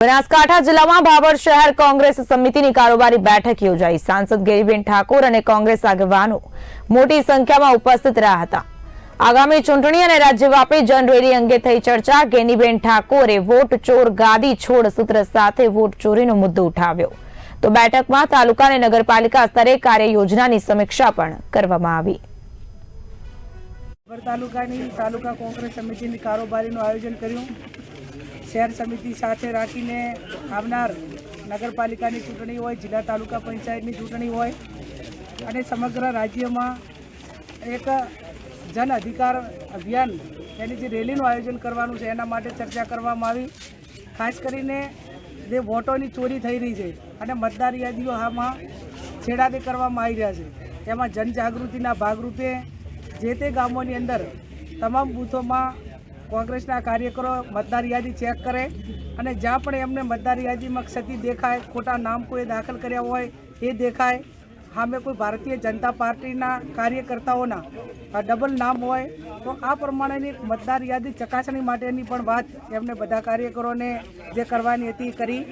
બનાસકાંઠા જિલ્લામાં ભાવર શહેર કોંગ્રેસ સમિતિની કારોબારી બેઠક યોજાઈ. સાંસદ ગેરીબેન ઠાકોર અને કોંગ્રેસ આગેવાનો મોટી સંખ્યામાં ઉપસ્થિત રહ્યા હતા. આગામી ચૂંટણી અને રાજ્યવ્યાપી જનરેલી અંગે થઈ ચર્ચા ગેનીબેન ઠાકોરે વોટ ચોર ગાદી છોડ સૂત્ર સાથે વોટ ચોરીનો મુદ્દો ઉઠાવ્યો. તો બેઠકમાં તાલુકા અને નગરપાલિકા સ્તરે કાર્ય યોજનાની સમીક્ષા પણ કરવામાં આવી. તાલુકાની તાલુકા કોંગ્રેસ સમિતિની કારોબારીનું આયોજન કર્યું. શહેર સમિતિ સાથે રાખીને આવનાર નગરપાલિકાની ચૂંટણી હોય, જિલ્લા તાલુકા પંચાયતની ચૂંટણી હોય અને સમગ્ર રાજ્યમાં એક જન અધિકાર અભિયાન એની જે રેલીનું આયોજન કરવાનું છે, એના માટે ચર્ચા કરવામાં આવી. ખાસ કરીને જે વોટોની ચોરી થઈ રહી છે અને મતદાર યાદીઓ આમાં છેડાદે કરવામાં આવી રહ્યા છે. તેમાં જનજાગૃતિના ભાગરૂપે જે તે ગામોની અંદર તમામ બૂથોમાં કોંગ્રેસના કાર્યકરો મતદાર યાદી ચેક કરે અને જ્યાં પણ એમને મતદાર યાદીમાં ક્ષતિ દેખાય, ખોટા નામ કોઈ દાખલ કર્યા હોય એ દેખાય. સામે કોઈ ભારતીય જનતા પાર્ટીના કાર્યકર્તાઓના ડબલ નામ હોય, તો આ પ્રમાણેની મતદાર યાદી ચકાસણી માટેની પણ વાત એમને બધા કાર્યકરોને જે કરવાની હતી કરી.